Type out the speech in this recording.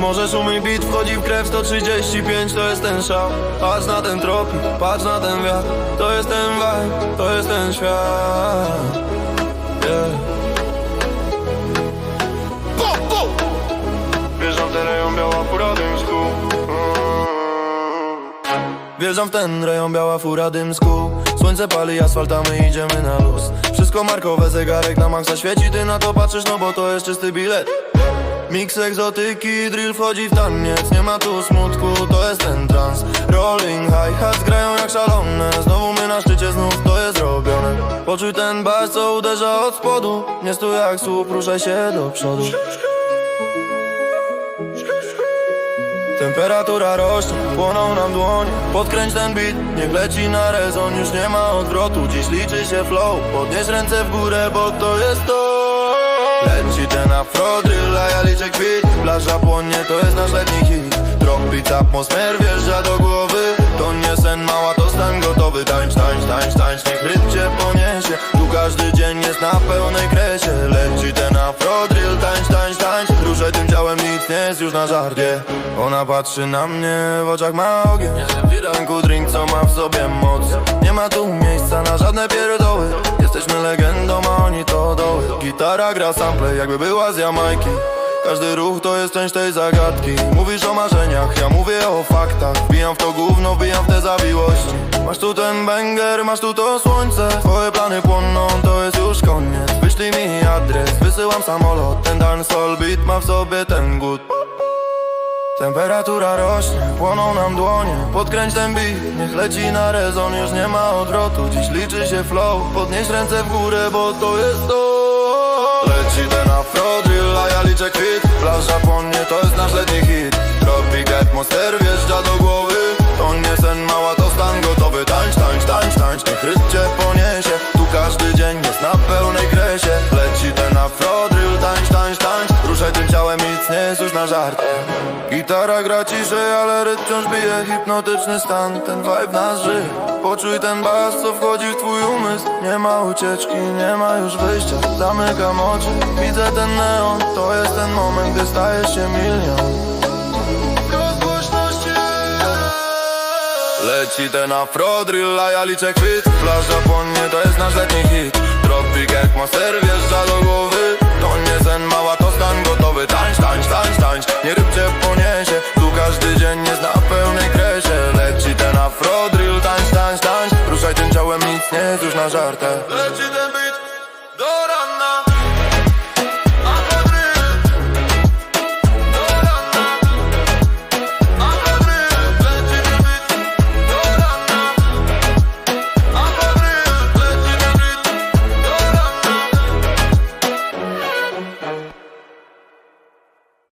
Możesz umyj beat, wchodzi w krew 135 To jest ten szał. Patrz na ten tropik, patrz na ten wiatr To jest ten vibe, to jest ten świat. Yeah. Wjeżdżam w ten rejon biała fura dymsku. Wjeżdżam w ten rejon biała fura dymsku. Słońce pali asfalt, a my idziemy na luz. Wszystko markowe, zegarek na maksa świeci Ty na to patrzysz, no bo to jest czysty bilet Miks egzotyki, drill wchodzi w taniec Nie ma tu smutku, to jest ten trans. Rolling hi-hats grają jak szalone Znowu my na szczycie, znów to jest robione. Poczuj ten bas, co uderza od spodu Nie stój jak słup, ruszaj się do przodu. Temperatura rośnie, płoną nam dłonie Podkręć ten beat, niech leci na rezon Już nie ma odwrotu, dziś liczy się flow Podnieś ręce w górę, bo to jest to Leci ten afrodryl, a ja liczę kwit Plaża płonie, to jest nasz letni hit. Drop beat, atmosfer wjeżdża do głowy. To nie sen mała, to stan gotowy. Tańcz, tańcz, tańcz, tańcz, niech rytm cię poniesie. Tu każdy dzień jest na pełnej kresie. Leci ten afrodryl, tańcz, tańcz, tańcz. Ruszaj tym ciałem, nic nie jest już na żarcie. Ona patrzy na mnie, w oczach ma ogień. W ręku drink, co ma w sobie moc. Nie ma tu miejsca na żadne pierdoły. Jesteśmy legendą, a oni to doły Gitara gra sample, jakby była z Jamajki. Każdy ruch to jest część tej zagadki. Mówisz o marzeniach, ja mówię o faktach. Wbijam w to gówno, wbijam w te zawiłości. Masz tu ten banger, masz tu to słońce. Twoje plany płoną, to jest już koniec. Wyślij mi adres, wysyłam samolot. Ten dancehall beat ma w sobie ten gut Temperatura rośnie, płoną nam dłonie. Podkręć ten beat, niech leci na rezon. Już nie ma odwrotu, dziś liczy się flow. Podnieś ręce w górę, bo to jest to Leci ten afrodrill, Gitara gra ciszej, ale rytm wciąż bije. Hipnotyczny stan, ten vibe nas żyje. Poczuj ten bas, co wchodzi w twój umysł. Nie ma ucieczki, nie ma już wyjścia. Zamykam oczy, widzę ten neon To jest ten moment, gdy stajesz się milion. Leci ten afrodrill, a ja liczę kwit Plaża płonie, to jest nasz letni hit. Tropik atmosfer wjeżdża do głowy. To nie sen mała, kresie